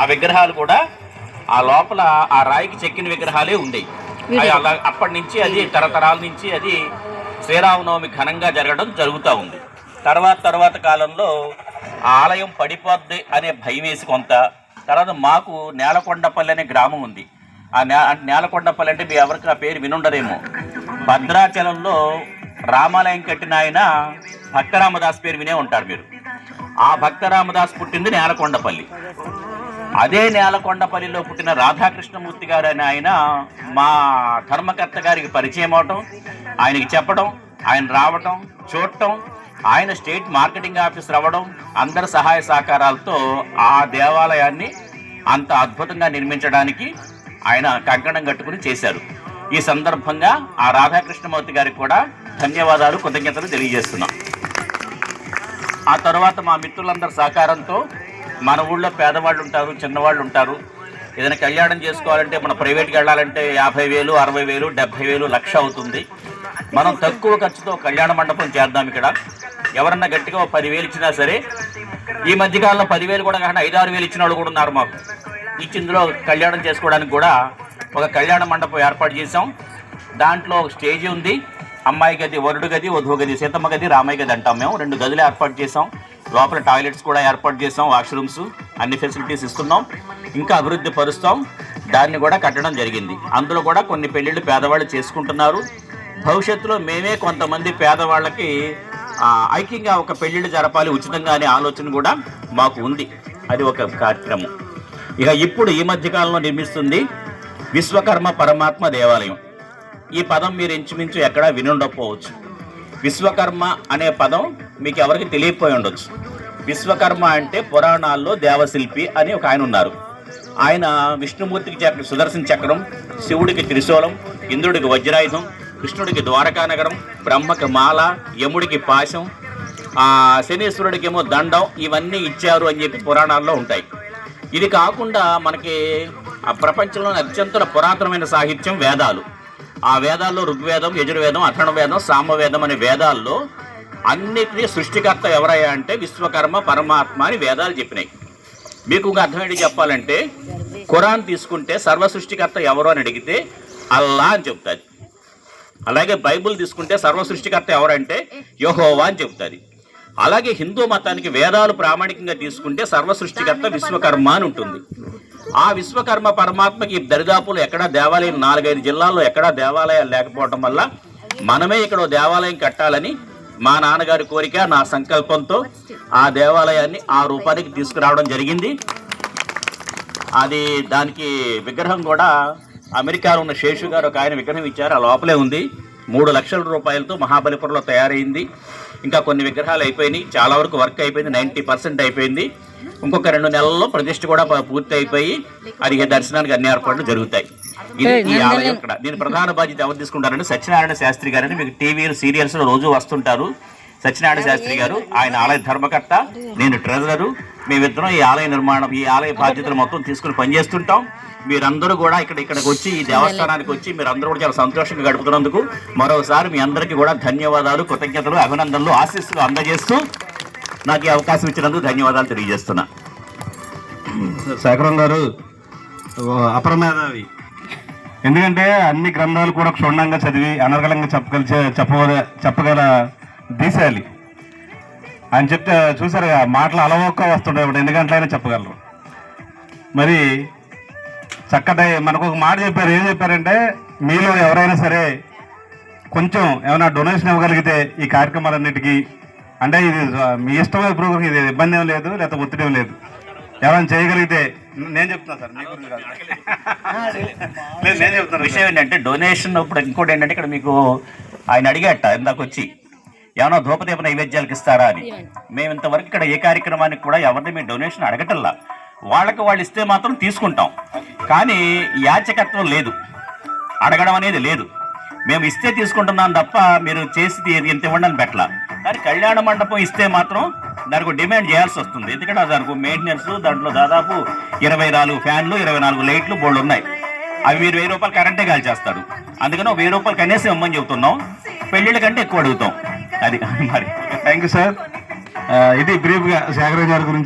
ఆ విగ్రహాలు కూడా ఆ లోపల ఆ రాయికి చెక్కిన విగ్రహాలే ఉండేవి అలా అప్పటి నుంచి అది తరతరాల నుంచి అది శ్రీరామనవమి ఘనంగా జరగడం జరుగుతూ ఉంది. తర్వాత తర్వాత కాలంలో ఆ ఆలయం పడిపోద్ది అనే భయం వేసి కొంత తర్వాత మాకు నేలకొండపల్లి అనే గ్రామం ఉంది. ఆ నే నేలకొండపల్లి అంటే మీ ఎవరికి ఆ పేరు వినుండరేమో. భద్రాచలంలో రామాలయం కట్టిన ఆయన భక్తరామదాస్ పేరు వినే ఉంటారు మీరు. ఆ భక్తరామదాస్ పుట్టింది నేలకొండపల్లి. అదే నేలకొండపల్లిలో పుట్టిన రాధాకృష్ణమూర్తి గారు అని ఆయన మా ధర్మకర్త గారికి పరిచయం అవటం ఆయనకి చెప్పడం ఆయన రావటం చూడటం ఆయన స్టేట్ మార్కెటింగ్ ఆఫీసర్ అవ్వడం అందరి సహాయ సహకారాలతో ఆ దేవాలయాన్ని అంత అద్భుతంగా నిర్మించడానికి ఆయన కంకణం కట్టుకుని చేశారు. ఈ సందర్భంగా ఆ రాధాకృష్ణమూర్తి గారికి కూడా ధన్యవాదాలు కృతజ్ఞతలు తెలియజేస్తున్నాం. ఆ తర్వాత మా మిత్రులందరి సహకారంతో మన ఊళ్ళో పేదవాళ్ళు ఉంటారు చిన్నవాళ్ళు ఉంటారు. ఏదైనా కళ్యాణం చేసుకోవాలంటే మన ప్రైవేట్కి వెళ్ళాలంటే యాభై వేలు అరవై వేలు డెబ్బై వేలు లక్ష అవుతుంది. మనం తక్కువ ఖర్చుతో కళ్యాణ మండపం చేద్దాం ఇక్కడ. ఎవరన్నా గట్టిగా పదివేలు ఇచ్చినా సరే ఈ మధ్యకాలంలో పదివేలు కూడా కాకుండా ఐదు ఆరు వేలు ఇచ్చిన వాళ్ళు కూడా ఉన్నారు మాకు. ఇచ్చి ఇందులో కళ్యాణం చేసుకోవడానికి కూడా ఒక కళ్యాణ మండపం ఏర్పాటు చేసాం దాంట్లో ఒక స్టేజ్ ఉంది. అమ్మాయి గది వరుడు గది వధువు గది సీతమ్మ గది రామయ్య గది అంటాం మేము. రెండు గదులు ఏర్పాటు చేసాం లోపల టాయిలెట్స్ కూడా ఏర్పాటు చేసాం వాష్రూమ్స్ అన్ని ఫెసిలిటీస్ ఇస్తున్నాం. ఇంకా అభివృద్ధి పరుస్తాం. దాన్ని కూడా కట్టడం జరిగింది. అందులో కూడా కొన్ని పెళ్ళిళ్ళు పేదవాళ్ళు చేసుకుంటున్నారు. భవిష్యత్తులో మేమే కొంతమంది పేదవాళ్ళకి ఐక్యంగా ఒక పెళ్ళిళ్ళు జరపాలి ఉచితంగా అనే ఆలోచన కూడా మాకు ఉంది. అది ఒక కార్యక్రమం. ఇక ఇప్పుడు ఈ మధ్యకాలంలో నిర్మిస్తుంది విశ్వకర్మ పరమాత్మ దేవాలయం. ఈ పదం మీరు ఇంచుమించు ఎక్కడా వినుండకపోవచ్చు. విశ్వకర్మ అనే పదం మీకు ఎవరికి తెలియకపోయి ఉండొచ్చు. విశ్వకర్మ అంటే పురాణాల్లో దేవశిల్పి అని ఒక ఆయన ఉన్నారు. ఆయన విష్ణుమూర్తికి చెప్పిన సుదర్శన చక్రం శివుడికి త్రిశూలం ఇంద్రుడికి వజ్రాయుధం కృష్ణుడికి ద్వారకా నగరం బ్రహ్మకి మాల యముడికి పాశం ఆ శనీశ్వరుడికి ఏమో దండం ఇవన్నీ ఇచ్చారు అని చెప్పి పురాణాల్లో ఉంటాయి. ఇది కాకుండా మనకి ఆ ప్రపంచంలోని అత్యంత పురాతనమైన సాహిత్యం వేదాలు. ఆ వేదాల్లో ఋగ్వేదం యజుర్వేదం అథర్ణవేదం సామవేదం అనే వేదాల్లో అన్నిటినీ సృష్టికర్త ఎవరయ్యా అంటే విశ్వకర్మ పరమాత్మ అని వేదాలు చెప్పినాయి. మీకు ఇంకా అర్థమేంటి చెప్పాలంటే ఖురాన్ తీసుకుంటే సర్వ సృష్టికర్త ఎవరు అని అడిగితే అల్లా అని చెప్తుంది అలాగే బైబుల్ తీసుకుంటే సర్వ సృష్టికర్త ఎవరంటే యహోవా అని చెప్తుంది అలాగే హిందూ మతానికి వేదాలు ప్రామాణికంగా తీసుకుంటే సర్వ సృష్టికర్త విశ్వకర్మ అని ఉంటుంది. ఆ విశ్వకర్మ పరమాత్మకి దరిదాపులు ఎక్కడా దేవాలయం నాలుగైదు జిల్లాల్లో ఎక్కడా దేవాలయాలు లేకపోవడం వల్ల మనమే ఇక్కడ దేవాలయం కట్టాలని మా నాన్నగారి కోరిక నా సంకల్పంతో ఆ దేవాలయాన్ని ఆ రూపానికి తీసుకురావడం జరిగింది. అది దానికి విగ్రహం కూడా అమెరికాలో ఉన్న శేషు గారు ఒక ఆయన విగ్రహం ఇచ్చారు. ఆ లోపలే ఉంది. మూడు లక్షల రూపాయలతో మహాబలిపురంలో తయారైంది. ఇంకా కొన్ని విగ్రహాలు అయిపోయినాయి. చాలా వరకు వర్క్ అయిపోయింది. నైంటీ పర్సెంట్ అయిపోయింది. ఇంకొక రెండు నెలల్లో ప్రతిష్ఠ కూడా పూర్తి అయిపోయి అడిగే దర్శనానికి అన్ని ఏర్పాట్లు జరుగుతాయి. ఇది ఈ ఆలయం ఇక్కడ. దీని ప్రధాన బాధ్యత ఎవరు తీసుకుంటారంటే సత్యనారాయణ శాస్త్రి గారని మీకు టీవీలు సీరియల్స్లో రోజు వస్తుంటారు. సత్యనారాయణ శాస్త్రి గారు ఆయన ఆలయ ధర్మకర్త నేను ట్రెజరరు మేమిద్దరం ఈ ఆలయ నిర్మాణం ఈ ఆలయ బాధ్యతలు మొత్తం తీసుకుని పనిచేస్తుంటాం. మీరందరూ కూడా ఇక్కడ ఇక్కడికి వచ్చి ఈ దేవస్థానానికి వచ్చి మీరందరూ కూడా చాలా సంతోషంగా గడుపుతున్నందుకు మరోసారి మీ అందరికీ కూడా ధన్యవాదాలు కృతజ్ఞతలు అభినందనలు ఆశీస్సులు అందజేస్తూ నాకు ఈ అవకాశం ఇచ్చినందుకు ధన్యవాదాలు తెలియజేస్తున్నా. శేఖరం గారు అపరమేధావి. ఎందుకంటే అన్ని గ్రంథాలు కూడా క్షుణ్ణంగా చదివి అనర్గళంగా చెప్పగల చెప్పగల చెప్పగల దీశాలి. ఆయన చెప్తే చూసారు మాటలు అలవోక్క వస్తుంటాయి ఇప్పుడు ఎన్ని గంటలైనా చెప్పగలరు. మరి చక్కటి మనకు ఒక మాట చెప్పారు ఏం చెప్పారంటే మీలో ఎవరైనా సరే కొంచెం ఏమైనా డొనేషన్ ఇవ్వగలిగితే ఈ కార్యక్రమాలన్నిటికీ అంటే ఇది మీ ఇష్టమైన ప్రోగ్రామ్ ఇది ఇబ్బంది ఏం లేదు లేకపోతే ఒత్తిడి ఏం లేదు. ఎవరైనా చేయగలిగితే నేను చెప్తున్నా సార్ మీ గురించి కాదు. లేదు నేను చెప్తున్నాను విషయం ఏంటంటే డొనేషన్ ఇప్పుడు ఇంకోటి ఏంటంటే ఇక్కడ మీకు ఆయన అడిగేట ఇందాక వచ్చి ఏమైనా ధూపదీప నైవేద్యాలకు ఇస్తారా అని? మేము ఇంతవరకు ఇక్కడ ఏ కార్యక్రమానికి కూడా ఎవరిని మేము డొనేషన్ అడగటల్లా వాళ్ళకి వాళ్ళు ఇస్తే మాత్రం తీసుకుంటాం. కానీ యాచకత్వం లేదు. అడగడం అనేది లేదు. మేము ఇస్తే తీసుకుంటున్నాం తప్ప మీరు చేసి ఇంత ఇవ్వండి అని పెట్టలా. కానీ కళ్యాణ మండపం ఇస్తే మాత్రం దానికి డిమాండ్ చేయాల్సి వస్తుంది. ఎందుకంటే దానికి మెయింటెనెన్స్ దాంట్లో దాదాపు ఇరవై నాలుగు ఫ్యాన్లు ఇరవై నాలుగు లైట్లు బోర్డు ఉన్నాయి. అవి మీరు వెయ్యి రూపాయలు కరెంటే కాల్ చేస్తాడు అందుకని వెయ్యి రూపాయలు కనీసం ఇమ్మని చెబుతున్నాం పెళ్ళిళ్ళ కంటే ఎక్కువ అడుగుతాం. అది మరి. థ్యాంక్ యూ సార్ ఇది బ్రీఫ్గా శేఖరం గారి గురించి